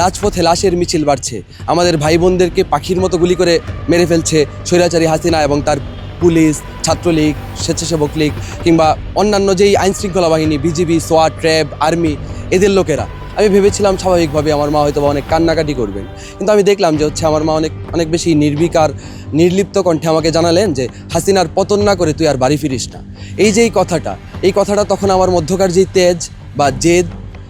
রাজপথে লাশের মিছিল বাড়ছে। আমাদের ভাই বোনদেরকে পাখির মতো গুলি করে মেরে ফেলছে স্বৈরাচারী হাসিনা এবং তার পুলিশ, ছাত্রলীগ, স্বেচ্ছাসেবক লীগ কিংবা অন্যান্য যেই আইন শৃঙ্খলা বাহিনী, বিজিবি, সোয়াট ট্র্যাব আর্মি, এদের লোকেরা। আমি ভেবেছিলাম স্বাভাবিকভাবে আমার মা হয়তো অনেক কান্নাকাটি করবেন। কিন্তু আমি দেখলাম যে হচ্ছে আমার মা অনেক অনেক বেশি নির্বিকার, নির্লিপ্ত কণ্ঠে আমাকে জানালেন যে, হাসিনার পতন না করে তুই আর বাড়ি ফিরিস না। এই যে এই কথাটা এই কথাটা তখন আমার মধ্যকার যেই তেজ বা জেদ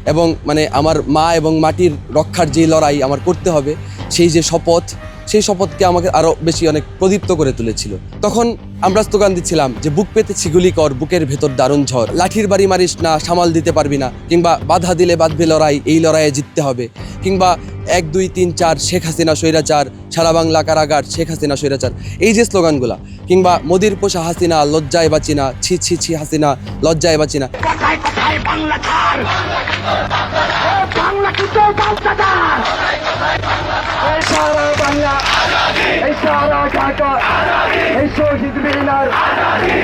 এবং মানে আমার মা এবং মাটির রক্ষার যে লড়াই আমার করতে হবে, সেই যে শপথ, সেই শপথকে আমাকে আরও বেশি অনেক প্রদীপ্ত করে তুলেছিল। তখন আমরা স্লোগান দিচ্ছিলাম যে, বুক পেতেছি গুলি কর, বুকের ভেতর দারুণ ঝড়। লাঠির বাড়ি মারিস না, সামাল দিতে পারবি না। কিংবা বাধা দিলে বাঁধবে লড়াই, এই লড়াইয়ে জিততে হবে। কিংবা, এক, দুই, তিন, চার, শেখ হাসিনা, স্বৈরাচার সারা বাংলা কারাগার শেখ হাসিনা স্বৈরাচার। এই যে স্লোগানগুলা, কিংবা মোদির পোষা হাসিনা, লজ্জায় বাঁচিনা, ছি ছি ছি হাসিনা, লজ্জায় বাঁচিনা।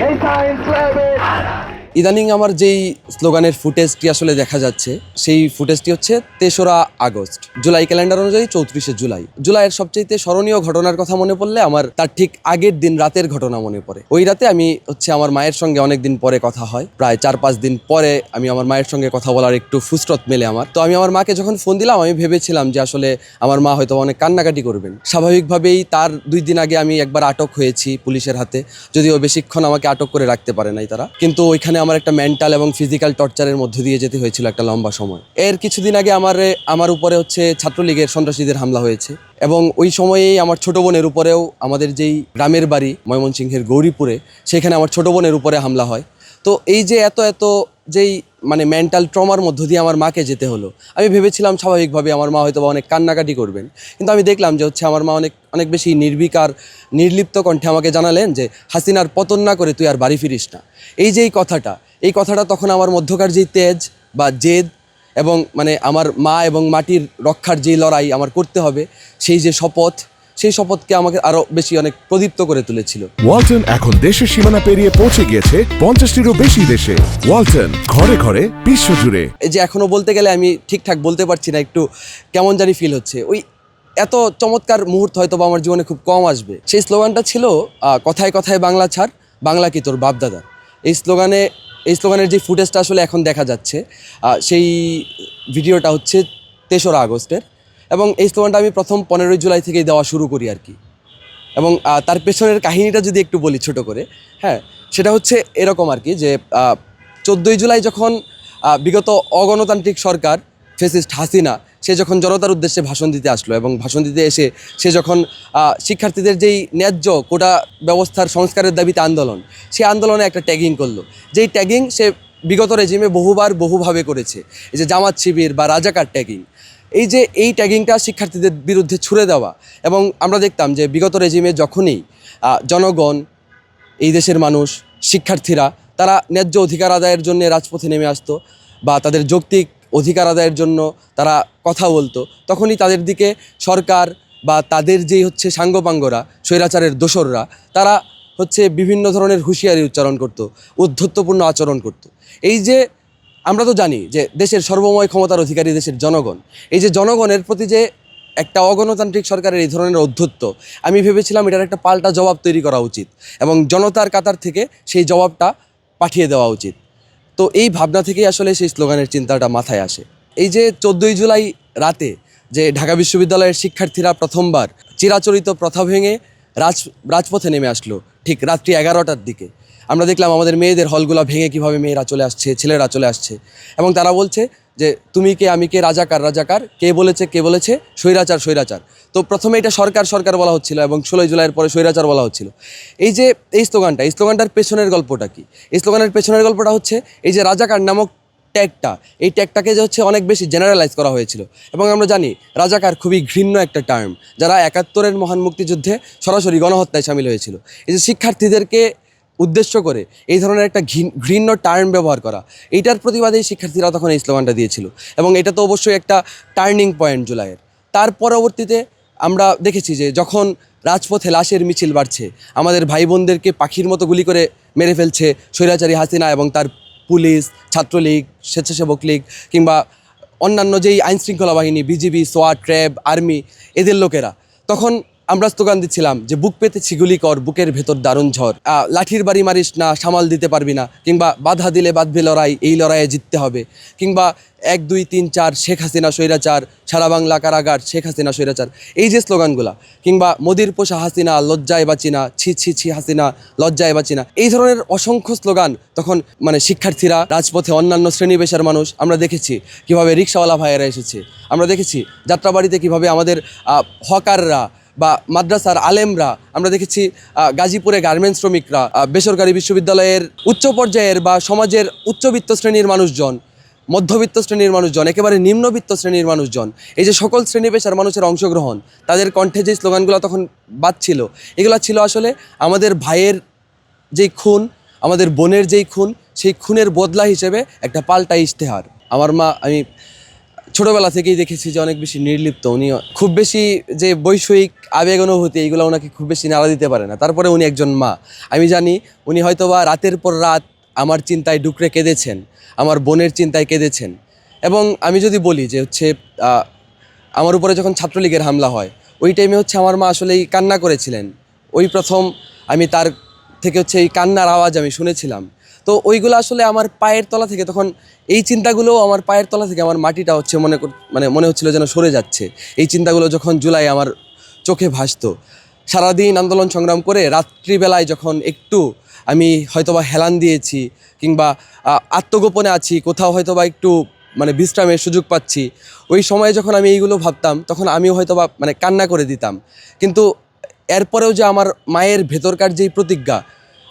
এই ইদানিং আমার যেই স্লোগানের ফুটেজটি আসলে দেখা যাচ্ছে, সেই ফুটেজটি হচ্ছে তেসরা আগস্ট, জুলাই ক্যালেন্ডার অনুযায়ী চৌত্রিশে জুলাই। জুলাইয়ের সবচেয়ে স্মরণীয় ঘটনার কথা মনে পড়লে আমার তার ঠিক আগের দিন রাতের ঘটনা মনে পড়ে। ওই রাতে আমি হচ্ছে আমার মায়ের সঙ্গে অনেক দিন পরে কথা হয়, প্রায় চার পাঁচ দিন পরে আমি আমার মায়ের সঙ্গে কথা বলার একটু ফুসরত মেলে আমার। তো আমি আমার মাকে যখন ফোন দিলাম, আমি ভেবেছিলাম যে আসলে আমার মা হয়তো অনেক কান্নাকাটি করবেন। স্বাভাবিকভাবেই তার দুই দিন আগে আমি একবার আটক হয়েছি পুলিশের হাতে, যদিও বেশিক্ষণ আমাকে আটক করে রাখতে পারে নাই তারা। কিন্তু ওইখানে আমার একটা মেন্টাল এবং ফিজিক্যাল টর্চারের মধ্যে দিয়ে যেতে হয়েছিল একটা লম্বা সময়। এর কিছুদিন আগে আমার আমার উপরে হচ্ছে ছাত্রলীগের সন্ত্রাসীদের হামলা হয়েছে এবং ওই সময়েই আমার ছোট বোনের উপরেও আমাদের যেই গ্রামের বাড়ি ময়মনসিংহের গৌরীপুরে, সেখানে আমার ছোট বোনের উপরে হামলা হয়। তো এই যে এত এত যেই মানে মেন্টাল ট্রমার মধ্য দিয়ে আমার মাকে যেতে হলো। আমি ভেবেছিলাম স্বাভাবিকভাবে আমার মা হয়তো বা অনেক কান্নাকাটি করবেন। কিন্তু আমি দেখলাম যে হচ্ছে আমার মা অনেক অনেক বেশি নির্বিকার নির্লিপ্ত কণ্ঠে আমাকে জানালেন যে, হাসিনার পতন না করে তুই আর বাড়ি ফিরিস না। এই যে এই কথাটা এই কথাটা তখন আমার মধ্যকার যেই তেজ বা জেদ এবং মানে আমার মা এবং মাটির রক্ষার যেই লড়াই আমার করতে হবে, সেই যে শপথ সেই শপথকে আমাকে আরও বেশি অনেক প্রদীপ্ত করে তুলেছিল। ওয়ালটন এখন দেশের সীমানা পেরিয়ে পৌঁছে গিয়েছে পঞ্চাশটিরও বেশি দেশে। ওয়ালটন ঘরে ঘরে বিশ্বজুড়ে। এই যে এখনও বলতে গেলে আমি ঠিকঠাক বলতে পারছি না একটু কেমন জানি ফিল হচ্ছে। ওই এত চমৎকার মুহূর্ত হয়তো বা আমার জীবনে খুব কম আসবে। সেই স্লোগানটা ছিল কথায় কথায় বাংলা ছাড় বাংলা কি তোর বাপদাদা? এই স্লোগানে এই স্লোগানের যে ফুটেজটা আসলে এখন দেখা যাচ্ছে সেই ভিডিওটা হচ্ছে তেসরা আগস্টের। এবং এই স্লোগানটা আমি প্রথম পনেরোই জুলাই থেকেই দেওয়া শুরু করি আর কি। এবং তার পেছনের কাহিনীটা যদি একটু বলি ছোট করে হ্যাঁ সেটা হচ্ছে এরকম আর কি যে চোদ্দোই জুলাই যখন বিগত অগণতান্ত্রিক সরকার ফেসিস্ট হাসিনা, সে যখন জনতার উদ্দেশ্যে ভাষণ দিতে আসলো এবং ভাষণ দিতে এসে সে যখন শিক্ষার্থীদের যেই ন্যায্য কোটা ব্যবস্থার সংস্কারের দাবিতে আন্দোলন, সে আন্দোলনে একটা ট্যাগিং করল। যেই ট্যাগিং সে বিগত রেজিমে বহুবার বহুভাবে করেছে। এই যে জামাত শিবির বা রাজাকার ট্যাগিং। এই যে এই ট্যাগিংটা শিক্ষার্থীদের বিরুদ্ধে ছুড়ে দেওয়া এবং আমরা দেখতাম যে বিগত রেজিমে যখনই জনগণ, এই দেশের মানুষ, শিক্ষার্থীরা, তারা ন্যায্য অধিকার আদায়ের জন্য রাজপথে নেমে আসতো বা তাদের যৌক্তিক অধিকার আদায়ের জন্য তারা কথা বলতো, তখনই তাদের দিকে সরকার বা তাদের যেই হচ্ছে সাঙ্গপাঙ্গরা, স্বৈরাচারের দোসররা, তারা হচ্ছে বিভিন্ন ধরনের হুঁশিয়ারি উচ্চারণ করতো, উদ্ধত্তপূর্ণ আচরণ করতো। এই যে আমরা তো জানি যে দেশের সর্বময় ক্ষমতার অধিকারী দেশের জনগণ। এই যে জনগণের প্রতি যে একটা অগণতান্ত্রিক সরকারের এই ধরনের অধ্যত্ব আমি ভেবেছিলাম এটার একটা পাল্টা জবাব তৈরি করা উচিত এবং জনতার কাতার থেকে সেই জবাবটা পাঠিয়ে দেওয়া উচিত। তো এই ভাবনা থেকেই আসলে সেই স্লোগানের চিন্তাটা মাথায় আসে। এই যে চোদ্দোই জুলাই রাতে যে ঢাকা বিশ্ববিদ্যালয়ের শিক্ষার্থীরা প্রথমবার চিরাচরিত প্রথা ভেঙে রাজ, রাজপথে নেমে আসলো, ঠিক রাত্রি এগারোটার দিকে। আমরা দেখলাম আমাদের মেয়েদের হলগুলো ভেঙে কীভাবে মেয়েরা চলে আসছে, ছেলেরা চলে আসছে। এবং তারা বলছে যে, তুমি কে? আমি কে? রাজাকার রাজাকার। কে বলেছে? কে বলেছে? স্বৈরাচার স্বৈরাচার। তো প্রথমে এটা সরকার সরকার বলা হচ্ছিল এবং ষোলোই জুলাইয়ের পরে স্বৈরাচার বলা হচ্ছিল। এই যে, এই স্লোগানটা, এই স্লোগানটার পেছনের গল্পটা কি? এই স্লোগানের পেছনের গল্পটা হচ্ছে, এই যে রাজাকার নামক ট্যাগটা এই ট্যাগটাকে যে হচ্ছে অনেক বেশি জেনারেলাইজ করা হয়েছিল। এবং আমরা জানি, রাজাকার খুবই ঘৃণ্য একটা টার্ম যারা একাত্তরের মহান মুক্তিযুদ্ধে সরাসরি গণহত্যায় সামিল হয়েছিল। এই যে শিক্ষার্থীদেরকে উদ্দেশ্য করে এই ধরনের একটা ঘৃণ্য টার্ম ব্যবহার করা। এইটার প্রতিবাদেই শিক্ষার্থীরা তখন এই স্লোগানটা দিয়েছিল। এবং এটা তো অবশ্যই একটা টার্নিং পয়েন্ট জুলাইয়ের। তার পরবর্তীতে আমরা দেখেছি যে যখন রাজপথে লাশের মিছিল বাড়ছে, আমাদের ভাই বোনদেরকে পাখির মতো গুলি করে মেরে ফেলছে স্বৈরাচারী হাসিনা এবং তার পুলিশ, ছাত্রলীগ, স্বেচ্ছাসেবক লীগ কিংবা অন্যান্য যেই আইন শৃঙ্খলা বাহিনী, বিজিবি, সোয়াট ট্র্যাব আর্মি, এদের লোকেরা। তখন আমরা স্লোগান দিচ্ছিলাম যে, বুক পেতে ছিগুলি কর, বুকের ভেতর দারুণ ঝড়। লাঠির বাড়ি মারিস না, সামাল দিতে পারবি না, কিংবা বাধা দিলে বাঁধবে লড়াই, এই লড়াইয়ে জিততে হবে। কিংবা এক, দুই, তিন, চার, শেখ হাসিনা স্বৈরাচার, সারা বাংলা কারাগার, শেখ হাসিনা স্বৈরাচার, এই যে স্লোগানগুলা। কিংবা মোদির পোষা হাসিনা, লজ্জায় বাঁচিনা ছি ছি ছি হাসিনা, লজ্জায় বাঁচিনা এই ধরনের অসংখ্য স্লোগান তখন মানে শিক্ষার্থীরা, রাজপথে অন্যান্য শ্রেণি পেশার মানুষ, আমরা দেখেছি কীভাবে রিক্সাওয়ালা ভাইয়েরা এসেছে। আমরা দেখেছি যাত্রাবাড়িতে কীভাবে আমাদের হকাররা বা মাদ্রাসার আলেমরা, আমরা দেখেছি গাজীপুরে গার্মেন্টস শ্রমিকরা বেসরকারি বিশ্ববিদ্যালয়ের উচ্চ পর্যায়ের বা সমাজের উচ্চবিত্ত শ্রেণির মানুষজন, মধ্যবিত্ত শ্রেণির মানুষজন, একেবারে নিম্নবিত্ত শ্রেণির মানুষজন, এই যে সকল শ্রেণি পেশার মানুষের অংশগ্রহণ, তাদের কণ্ঠে যে স্লোগানগুলো তখন বাজছিল, এগুলো ছিল আসলে আমাদের ভাইয়ের যেই খুন, আমাদের বোনের যেই খুন, সেই খুনের বদলা হিসেবে একটা পাল্টা ইশতেহার। আমার মা, আমি ছোটবেলা থেকেই দেখেছি যে অনেক বেশি নির্লিপ্ত। উনি খুব বেশি যে বৈষয়িক আবেগ অনুভূতি এইগুলো ওনাকে খুব বেশি নাড়া দিতে পারে না। তারপরে উনি একজন মা। আমি জানি উনি হয়তোবা রাতের পর রাত আমার চিন্তায় ডুকরে কেঁদেছেন, আমার বোনের চিন্তায় কেঁদেছেন। এবং আমি যদি বলি যে হচ্ছে আমার উপরে যখন ছাত্রলীগের হামলা হয়, ওই টাইমে হচ্ছে আমার মা আসলেই কান্না করেছিলেন। ওই প্রথম আমি তার থেকে হচ্ছে এই কান্নার আওয়াজ আমি শুনেছিলাম। তো ওইগুলো আসলে আমার পায়ের তলা থেকে তখন এই চিন্তাগুলো আমার পায়ের তলা থেকে আমার মাটিটা হচ্ছে মনে কর- মানে মনে হচ্ছিল যেন সরে যাচ্ছে। এই চিন্তাগুলো যখন জুলাই আমার চোখে ভাসতো, সারাদিন আন্দোলন সংগ্রাম করে রাত্রিবেলায় যখন একটু আমি হয়তোবা হেলান দিয়েছি কিংবা আত্মগোপনে আছি, কোথাও হয়তোবা একটু মানে বিশ্রামের সুযোগ পাচ্ছি, ওই সময়ে যখন আমি এইগুলো ভাবতাম, তখন আমিও হয়তোবা মানে কান্না করে দিতাম। কিন্তু এরপরেও যে আমার মায়ের ভেতরকার যেই প্রতিজ্ঞা,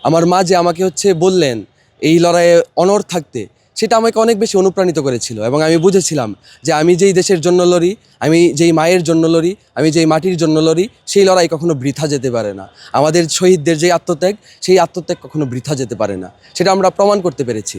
আমার মা যে আমাকে হচ্ছে বললেন, এই লড়াইয়ে অনর থাকতে সেটা আমাকে অনেক বেশি অনুপ্রাণিত করেছিল এবং আমি বুঝেছিলাম যে আমি যেই দেশের জন্য লড়ি, আমি যেই মায়ের জন্য লড়ি, আমি যেই মাটির জন্য লড়ি, সেই লড়াই কখনো বৃথা যেতে পারে না। আমাদের শহীদদের যে আত্মত্যাগ, সেই আত্মত্যাগ কখনো বৃথা যেতে পারে না। সেটা আমরা প্রমাণ করতে পেরেছি।